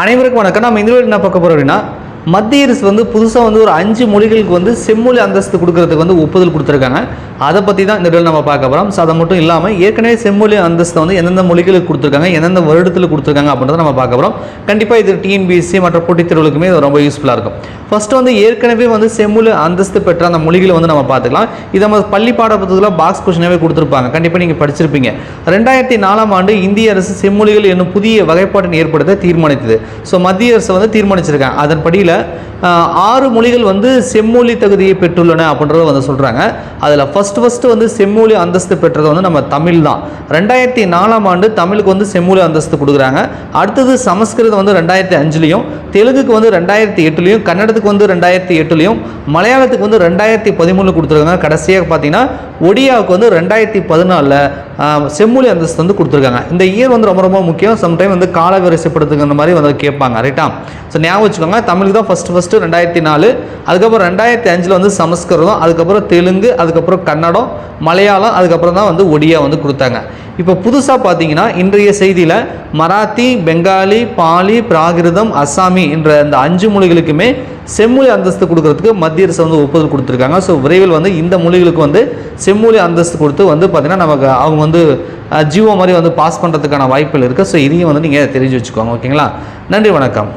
அனைவருக்கும் வணக்கம். நம்ம இந்த வீடு என்ன பார்க்க போகிறோம் அப்படின்னா மத்திய அரசு வந்து புதுசாக வந்து ஒரு அஞ்சு மொழிகளுக்கு வந்து செம்மொழி அந்தஸ்து கொடுக்கறதுக்கு வந்து ஒப்புதல் கொடுத்துருக்காங்க. அதை பற்றி தான் இந்த வீடியோ நம்ம பார்க்க போகிறோம் ஸோ அதை மட்டும் இல்லாமல் ஏற்கனவே செம்மொழி அந்தஸ்தை வந்து எந்தெந்த மொழிகளுக்கு கொடுத்துருக்காங்க எந்தெந்த வருடத்தில் கொடுத்துருக்காங்க அப்படின்றத நம்ம பார்க்க போகிறோம் கண்டிப்பாக இது டிஎன்பிஎஸ்சி மற்ற போட்டித் தேர்வுகளுக்குமே இது ரொம்ப யூஸ்ஃபுல்லாக இருக்கும். ஃபஸ்ட்டு வந்து ஏற்கனவே வந்து செம்மொழி அந்தஸ்து பெற்ற அந்த மொழிகளை வந்து நம்ம பார்த்துக்கலாம். இதை நம்ம பள்ளி பாட பாக்ஸ் கொஷினாகவே கொடுத்துருப்பாங்க. கண்டிப்பாக நீங்கள் படிச்சிருப்பீங்க. ரெண்டாயிரத்தி நாலாம் ஆண்டு இந்திய அரசு செம்மொழிகள் என்னும் புதிய வகைப்பாட்டின் ஏற்படுத்த தீர்மானித்தது. ஸோ மத்திய அரசு வந்து தீர்மானிச்சிருக்காங்க. அதன்படியில் ஆறு மொழிகள் வந்து செம்மொழி தகுதியை பெற்றுள்ளன அப்படின்றத வந்து சொல்கிறாங்க அதில் ஃபஸ்ட் ஃபஸ்ட்டு வந்து செம்மொழி அந்தஸ்து பெற்றது வந்து நம்ம தமிழ் தான். ரெண்டாயிரத்தி நாலாம் ஆண்டு தமிழுக்கு வந்து செம்மொழி அந்தஸ்து கொடுக்குறாங்க. அடுத்தது சமஸ்கிருதம் வந்து ரெண்டாயிரத்தி அஞ்சுலேயும் தெலுங்குக்கு வந்து ரெண்டாயிரத்தி எட்டுலேயும் கன்னடத்துக்கு வந்து ரெண்டாயிரத்தி எட்டுலேயும் மலையாளத்துக்கு வந்து ரெண்டாயிரத்தி பதிமூணு கொடுத்துருக்காங்க. கடைசியாக பார்த்தீங்கன்னா ஒடியாவுக்கு வந்து ரெண்டாயிரத்தி பதினாலில் செம்மொழி அந்தஸ்து வந்து கொடுத்துருக்காங்க. இந்த இயர் வந்து ரொம்ப ரொம்ப முக்கியம். சம்டைம் வந்து கால வரிசைப்படுத்துங்கிற மாதிரி வந்து கேட்பாங்க. ரைட்டா ஸோ ஞாபகம் வச்சுக்கோங்க தமிழுக்கு தான் ஃபஸ்ட்டு ஃபஸ்ட்டு ரெண்டாயிரத்தி நாலு அதுக்கப்புறம் ரெண்டாயிரத்தி அஞ்சில் வந்து சமஸ்கிருதம் அதுக்கப்புறம் தெலுங்கு அதுக்கப்புறம் கன்னடம் மலையாளம் அதுக்கப்புறம் தான் வந்து ஒடியா வந்து கொடுத்தாங்க. இப்போ புதுசாக பார்த்தீங்கன்னா இன்றைய செய்தியில் மராத்தி பெங்காலி பாலி பிராகிருதம் அஸ்ஸாமி என்ற இந்த அஞ்சு மொழிகளுக்குமே செம்மொழி அந்தஸ்து கொடுக்கறதுக்கு மத்திய அரசு வந்து ஒப்புதல் கொடுத்துருக்காங்க. ஸோ விரைவில் வந்து இந்த மொழிகளுக்கு வந்து செம்மொழி அந்தஸ்து கொடுத்து வந்து பார்த்திங்கன்னா நமக்கு அவங்க வந்து ஜியோ மாதிரி வந்து பாஸ் பண்ணுறதுக்கான வாய்ப்புகள் இருக்குது ஸோ இதையும் வந்து நீங்கள் தெரிஞ்சு வச்சுக்கோங்க. ஓகேங்களா நன்றி வணக்கம்.